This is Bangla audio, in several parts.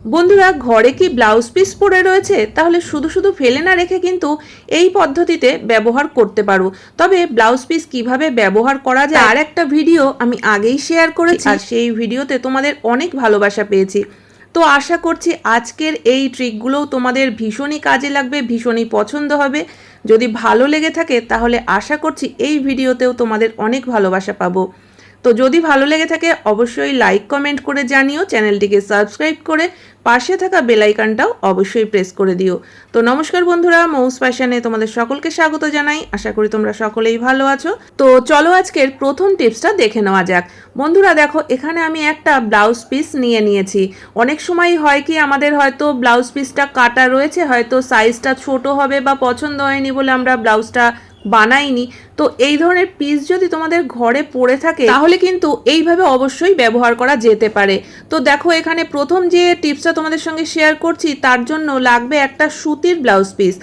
বন্ধুরা ঘরে কি ব্লাউজ পিস পরে রয়েছে? তাহলে শুধু শুধু ফেলে না রেখে কিন্তু এই পদ্ধতিতে ব্যবহার করতে পারো। তবে ব্লাউজ পিস কীভাবে ব্যবহার করা যায় আর একটা ভিডিও আমি আগেই শেয়ার করেছি। আর সেই ভিডিওতে তোমাদের অনেক ভালোবাসা পেয়েছি। তো আশা করছি আজকের এই ট্রিকগুলোও তোমাদের ভীষণই কাজে লাগবে ভীষণই পছন্দ হবে। যদি ভালো লেগে থাকে তাহলে আশা করছি এই ভিডিওতেও তোমাদের অনেক ভালোবাসা পাবো। তো যদি ভালো লেগে থাকে, অবশ্যই লাইক কমেন্ট করে জানিও। চ্যানেলটিকে সাবস্ক্রাইব করে পাশে থাকা বেলাইকানটাও অবশ্যই প্রেস করে দিও। তো নমস্কার বন্ধুরা, মৌস ফ্যাশনে তোমাদের সকলকে স্বাগত জানাই। আশা করি তোমরা সকলেই ভালো আছো। তো চলো আজকের প্রথম টিপসটা দেখে নেওয়া যাক। বন্ধুরা, দেখো, এখানে আমি একটা ব্লাউজ পিস নিয়ে নিয়েছি। অনেক সময় হয় কি, আমাদের হয়তো ব্লাউজ পিসটা কাটা রয়েছে, হয়তো সাইজটা ছোট হবে বা পছন্দ হয়নি বলে আমরা ব্লাউজটা বানাইনি। তো এই ধরনের পিস যদি তোমাদের ঘরে পড়ে থাকে, তাহলে কিন্তু এইভাবে অবশ্যই ব্যবহার করা যেতে পারে। তো দেখো, এখানে প্রথম যে টিপসটা তোমাদের সঙ্গে শেয়ার করছি, তার জন্য লাগবে একটা সুতির ব্লাউজ পিস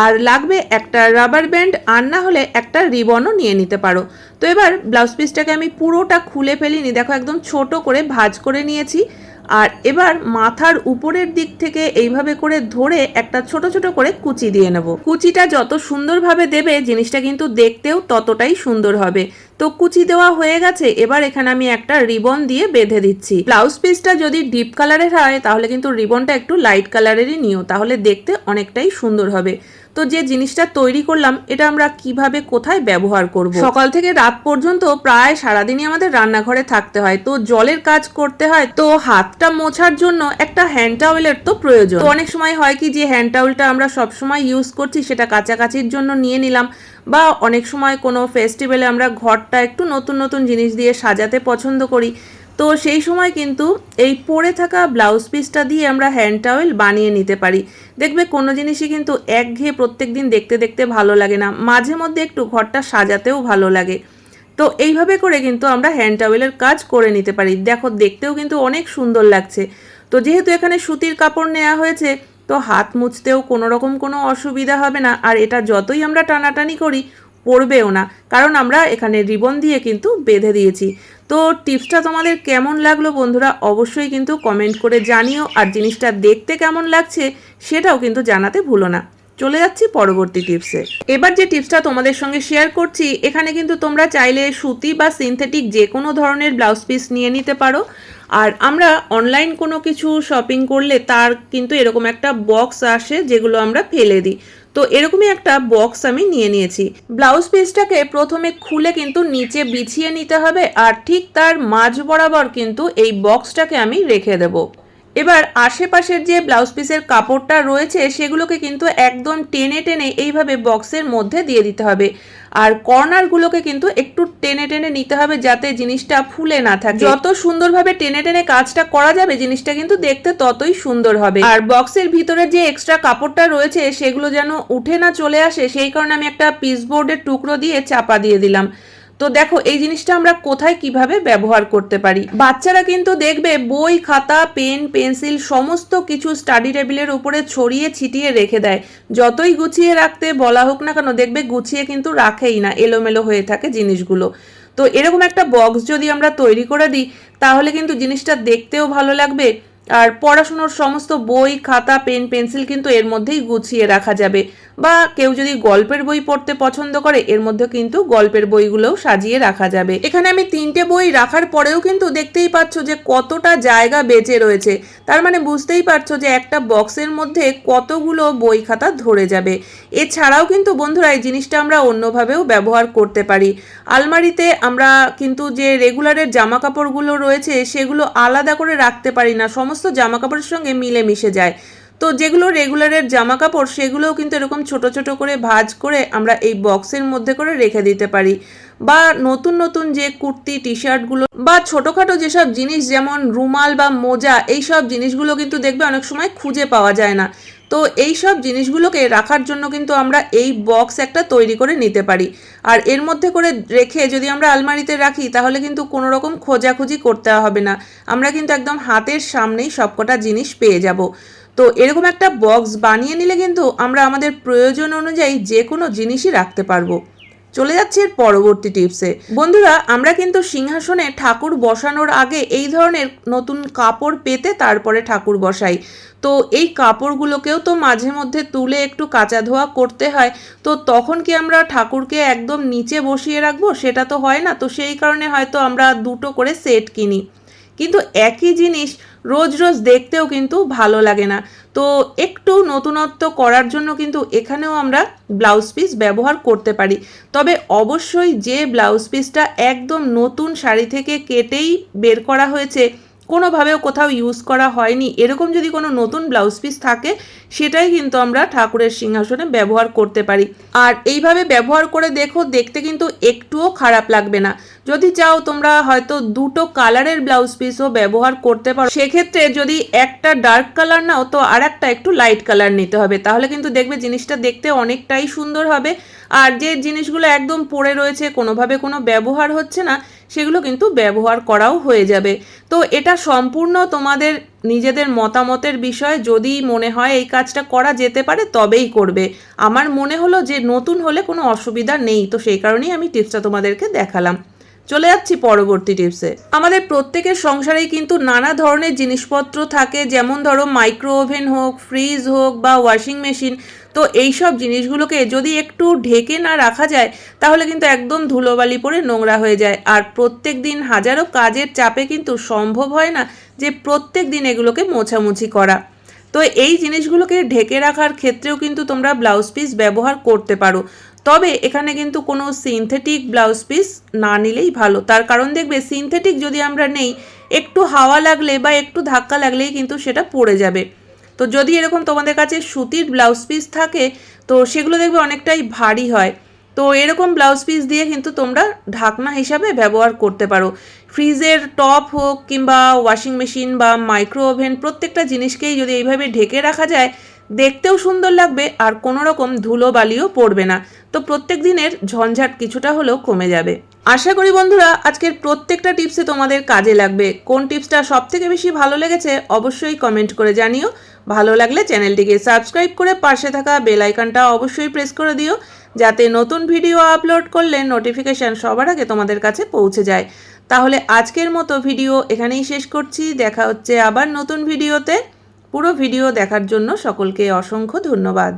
আর লাগবে একটা রাবার ব্যান্ড আর না হলে একটা রিবনও নিয়ে নিতে পারো। তো এবার ব্লাউজ পিসটাকে আমি পুরোটা খুলে ফেলিনি, দেখো একদম ছোট করে ভাজ করে নিয়েছি। আর এবার মাথার উপরের দিক থেকে এইভাবে করে ধরে একটা ছোট ছোট করে কুচি দিয়ে নেব। কুচিটা যত সুন্দরভাবে দেবে, জিনিসটা কিন্তু দেখতেও ততটাই সুন্দর হবে। তো কুচি দেওয়া হয়ে গেছে, এবার এখানে আমি একটা রিবন দিয়ে বেঁধে দিচ্ছি। ব্লাউজ পিসটা যদি ডিপ কালারের হয়, তাহলে কিন্তু রিবনটা একটু লাইট কালারেরই নিও, তাহলে দেখতে অনেকটাই সুন্দর হবে। তো যে জিনিসটা তৈরি করলাম, এটা আমরা কীভাবে, কোথায় ব্যবহার করব? সকাল থেকে রাত পর্যন্ত প্রায় সারাদিনই আমাদের রান্নাঘরে থাকতে হয়। তো জলের কাজ করতে হয়, তো হাতটা মোছার জন্য একটা হ্যান্ড টাওয়েলের তো প্রয়োজন। তো অনেক সময় হয় কি, যে হ্যান্ড টাওয়েলটা আমরা সবসময় ইউজ করছি, সেটা কাচাকাচির জন্য নিয়ে নিলাম, বা অনেক সময় কোনো ফেস্টিভ্যালে আমরা ঘরটা একটু নতুন নতুন জিনিস দিয়ে সাজাতে পছন্দ করি। তো সেই সময় কিন্তু এই পরে থাকা ব্লাউজ পিসটা দিয়ে আমরা হ্যান্ড টাওয়েল বানিয়ে নিতে পারি। দেখবে কোনো জিনিসই কিন্তু একঘেয়ে প্রত্যেক দিন দেখতে দেখতে ভালো লাগে না। মাঝে মধ্যে একটু ঘরটা সাজাতেও ভালো লাগে। তো এইভাবে করে কিন্তু আমরা হ্যান্ড টাওয়েলের কাজ করে নিতে পারি। দেখো, দেখতেও কিন্তু অনেক সুন্দর লাগছে। তো যেহেতু এখানে সুতির কাপড় নেওয়া হয়েছে, তো হাত মুছতেও কোনো রকম কোনো অসুবিধা হবে না। আর এটা যতই আমরা টানাটানি করি পড়বেও না। কারণ আমরা এখানে রিবন দিয়ে কিন্তু বেঁধে দিয়েছি। তো টিপসটা তোমাদের কেমন লাগল বন্ধুরা অবশ্যই কিন্তু কমেন্ট করে জানিও। আর জিনিসটা দেখতে কেমন লাগছে সেটাও কিন্তু জানাতে ভুলো না। চলে যাচ্ছি পরবর্তী টিপসে। এবার যে টিপসটা তোমাদের সঙ্গে শেয়ার করছি, এখানে কিন্তু তোমরা চাইলে সুতি বা সিনথেটিক যে কোনো ধরনের ব্লাউজ পিস নিয়ে নিতে পারো। আর আমরা অনলাইন কোনো কিছু শপিং করলে তার কিন্তু এরকম একটা বক্স আসে যেগুলো আমরা ফেলে দিই। তো এরকমই একটা বক্স আমি নিয়ে নিয়েছি। ব্লাউজ পিসটাকে প্রথমে খুলে কিন্তু নিচে বিছিয়ে নিতে হবে আর ঠিক তার মাঝ বরাবর কিন্তু এই বক্সটাকে আমি রেখে দেবো। এবার আশেপাশের যে ব্লাউজ পিসের কাপড়টা রয়েছে, সেগুলোকে কিন্তু একদম টেনে টেনে এইভাবে বক্সের মধ্যে দিয়ে দিতে হবে। আর কর্নারগুলোকে কিন্তু একটু টেনে টেনে নিতে হবে যাতে জিনিসটা ফুলে না থাকে। যত সুন্দরভাবে টেনে টেনে কাজটা করা যাবে, জিনিসটা কিন্তু দেখতে ততই সুন্দর হবে। আর বক্সের ভিতরে যে এক্সট্রা কাপড়টা রয়েছে, সেগুলো যেন উঠে না চলে আসে, সেই কারণে আমি একটা পিসবোর্ডের টুকরো দিয়ে চাপা দিয়ে দিলাম। তো দেখো, এই জিনিসটা আমরা কোথায় কীভাবে ব্যবহার করতে পারি? বাচ্চারা কিন্তু দেখবে বই, খাতা, পেন, পেন্সিল সমস্ত কিছু স্টাডি টেবিলের উপরে ছড়িয়ে ছিটিয়ে রেখে দেয়। যতই গুছিয়ে রাখতে বলা হোক না কেন, দেখবে গুছিয়ে কিন্তু রাখেই না, এলোমেলো হয়ে থাকে জিনিসগুলো। তো এরকম একটা বক্স যদি আমরা তৈরি করে দিই, তাহলে কিন্তু জিনিসটা দেখতেও ভালো লাগবে। আর পড়াশুনোর সমস্ত বই, খাতা, পেন, পেন্সিল কিন্তু এর মধ্যেই গুছিয়ে রাখা যাবে। বা কেউ যদি গল্পের বই পড়তে পছন্দ করে, এর মধ্যে কিন্তু গল্পের বইগুলোও সাজিয়ে রাখা যাবে। এখানে আমি তিনটে বই রাখার পরেও কিন্তু দেখতেই পাচ্ছ যে কতটা জায়গা বেঁচে রয়েছে। তার মানে বুঝতেই পারছ যে একটা বক্সের মধ্যে কতগুলো বই খাতা ধরে যাবে। এছাড়াও কিন্তু বন্ধুরা, এই জিনিসটা আমরা অন্যভাবেও ব্যবহার করতে পারি। আলমারিতে আমরা কিন্তু যে রেগুলারের জামা কাপড়গুলো রয়েছে, সেগুলো আলাদা করে রাখতে পারি না। সমস্ত জামা কাপড়ের সঙ্গে মিলে মিশে যায়। তো যেগুলো রেগুলারের জামা কাপড় সেগুলোও কিন্তু এরকম ছোট ছোট করে ভাজ করে আমরা এই বক্সের মধ্যে করে রেখে দিতে পারি। বা নতুন নতুন যে কুর্তি টি শার্টগুলো বা ছোটোখাটো যেসব জিনিস যেমন রুমাল বা মোজা এই সব জিনিসগুলো কিন্তু দেখবে অনেক সময় খুঁজে পাওয়া যায় না। তো এই সব জিনিসগুলোকে রাখার জন্য কিন্তু আমরা এই বক্স একটা তৈরি করে নিতে পারি। আর এর মধ্যে করে রেখে যদি আমরা আলমারিতে রাখি, তাহলে কিন্তু কোনো রকম খোঁজাখুঁজি করতে হবে না। আমরা কিন্তু একদম হাতের সামনেই সবকটা জিনিস পেয়ে যাব। তো এরকম একটা বক্স বানিয়ে নিলে কিন্তু আমরা আমাদের প্রয়োজন অনুযায়ী যে কোনো জিনিসই রাখতে পারব। চলে যাচ্ছি এর পরবর্তী টিপসে। বন্ধুরা, আমরা কিন্তু সিংহাসনে ঠাকুর বসানোর আগে এই ধরনের নতুন কাপড় পেতে তারপরে ঠাকুর বসাই। তো এই কাপড়গুলোকেও তো মাঝে মধ্যে তুলে একটু কাচা ধোয়া করতে হয়। তো তখন কি আমরা ঠাকুরকে একদম নিচে বসিয়ে রাখব? সেটা তো হয় না। তো সেই কারণে হয়তো আমরা দুটো করে সেট কিনি। কিন্তু একই জিনিস রোজ রোজ দেখতেও কিন্তু ভালো লাগে না। তো একটু নতুনত্ব করার জন্য কিন্তু এখানেও আমরা ব্লাউজ পিস ব্যবহার করতে পারি। তবে অবশ্যই যে ব্লাউজ পিসটা একদম নতুন শাড়ি থেকে কেটেই বের করা হয়েছে কোনোভাবেও কোথাও ইউজ করা হয়নি। এরকম যদি কোনো নতুন ব্লাউজ পিস থাকে, সেটাই কিন্তু আমরা ঠাকুরের সিংহাসনে ব্যবহার করতে পারি। আর এইভাবে ব্যবহার করে দেখো, দেখতে কিন্তু একটুও খারাপ লাগবে না। যদি চাও তোমরা হয়তো দুটো কালারের ব্লাউজ পিসও ব্যবহার করতে পারো। সেক্ষেত্রে যদি একটা ডার্ক কালার নাও, তো আর একটা একটু লাইট কালার নিতে হবে। তাহলে কিন্তু দেখবে জিনিসটা দেখতে অনেকটাই সুন্দর হবে। আর যে জিনিসগুলো একদম পড়ে রয়েছে, কোনোভাবে কোনো ব্যবহার হচ্ছে না সেগুলো কিন্তু ব্যবহার করাও হয়ে যাবে। তো এটা সম্পূর্ণ তোমাদের নিজেদের মতামতের বিষয়। যদি মনে হয় এই কাজটা করা যেতে পারে, তবেই করবে। আমার মনে হলো যে নতুন হলে কোনো অসুবিধা নেই। তো সেই কারণেই আমি টিপসটা তোমাদেরকে দেখালাম। চলে যাচ্ছি পরবর্তী টিপসে। আমাদের প্রত্যেকের সংসারেই কিন্তু নানা ধরনের জিনিসপত্র থাকে, যেমন ধরো মাইক্রো ওভেন হোক ফ্রিজ হোক বা ওয়াশিং মেশিন তো এই সব জিনিসগুলোকে যদি একটু ঢেকে না রাখা যায়, তাহলে কিন্তু একদম ধুলোবালি পরে নোংরা হয়ে যায়। আর প্রত্যেক দিন হাজারো কাজের চাপে কিন্তু সম্ভব হয় না যে প্রত্যেক দিন এগুলোকে মোছামুছি করা। তো এই জিনিসগুলোকে ঢেকে রাখার ক্ষেত্রেও কিন্তু তোমরা ব্লাউজ পিস ব্যবহার করতে পারো। তবে এখানে কিন্তু কোনো সিনথেটিক ব্লাউজ পিস না নিলেই ভালো। তার কারণ দেখবে সিনথেটিক যদি আমরা নেই, একটু হাওয়া লাগলে বা একটু ধাক্কা লাগলেই কিন্তু সেটা পড়ে যাবে। তো যদি এরকম তোমাদের কাছে সুতির ব্লাউজ পিস থাকে, তো সেগুলো দেখবে অনেকটাই ভারী হয়। তো এরকম ব্লাউজ পিস দিয়ে কিন্তু তোমরা ঢাকনা হিসাবে ব্যবহার করতে পারো। ফ্রিজের টপ হোক কিংবা ওয়াশিং মেশিন বা মাইক্রো ওভেন প্রত্যেকটা জিনিসকেই যদি এইভাবে ঢেকে রাখা যায় দেখতেও সুন্দর লাগবে আর কোনো রকম ধুলো বালিও পড়বে না। তো প্রত্যেক দিনের ঝঞ্ঝাট কিছুটা হলেও কমে যাবে। আশা করি বন্ধুরা, আজকের প্রত্যেকটা টিপসে তোমাদের কাজে লাগবে। কোন টিপসটা সব থেকে বেশি ভালো লেগেছে অবশ্যই কমেন্ট করে জানিও। ভালো লাগলে চ্যানেলটিকে সাবস্ক্রাইব করে পাশে থাকা বেল আইকনটা অবশ্যই প্রেস করে দিও, যাতে নতুন ভিডিও আপলোড করলে নোটিফিকেশান সবার আগে তোমাদের কাছে পৌঁছে যায়। তাহলে আজকের মতো ভিডিও এখানেই শেষ করছি। দেখা হচ্ছে আবার নতুন ভিডিওতে। পুরো ভিডিও দেখার জন্য সকলকে অসংখ্য ধন্যবাদ।